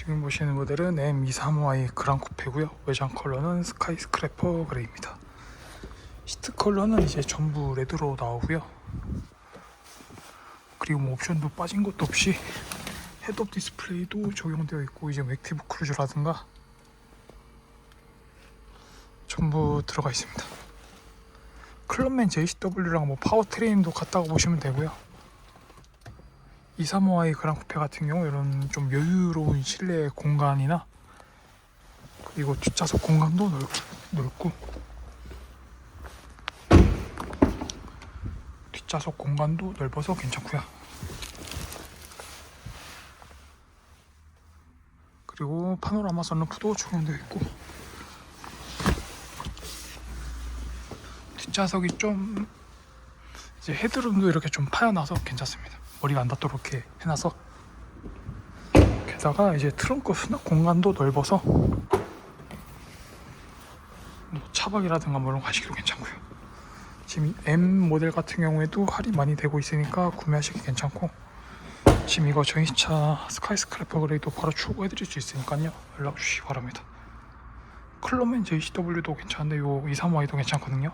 지금 보시는 모델은 M235i 그랑 쿠페고요. 외장 컬러는 스카이 스크래퍼 그레이입니다. 시트 컬러는 이제 전부 레드로 나오고요. 그리고 뭐 옵션도 빠진 것도 없이 헤드업 디스플레이도 적용되어 있고 이제 액티브 크루즈라든가 전부 들어가 있습니다. 클럽맨 JCW랑 뭐 파워트레인도 같다고 보시면 되고요. 235i 그랑 쿠페 같은 경우 이런 좀 여유로운 실내 공간이나 그리고 뒷좌석 공간도 넓, 넓고 뒷좌석 공간도 넓어서 괜찮고요. 그리고 파노라마 선루프도 적용되어 있고 뒷좌석이 좀 이제 헤드룸도 이렇게 좀 파여나서 괜찮습니다. 머리가 안 닿도록 이렇게 해놔서 게다가 이제 트렁크 수납 공간도 넓어서 뭐 차박이라든가 뭐 이런 거 하시기도 괜찮고요. 지금 M 모델 같은 경우에도 할인 많이 되고 있으니까 구매하시기 괜찮고 지금 이거 전시차 스카이스크래퍼 그레이도 바로 출고해드릴 수 있으니까요 연락 주시기 바랍니다. 클로맨 JCW도 괜찮은데 요 235i도 괜찮거든요.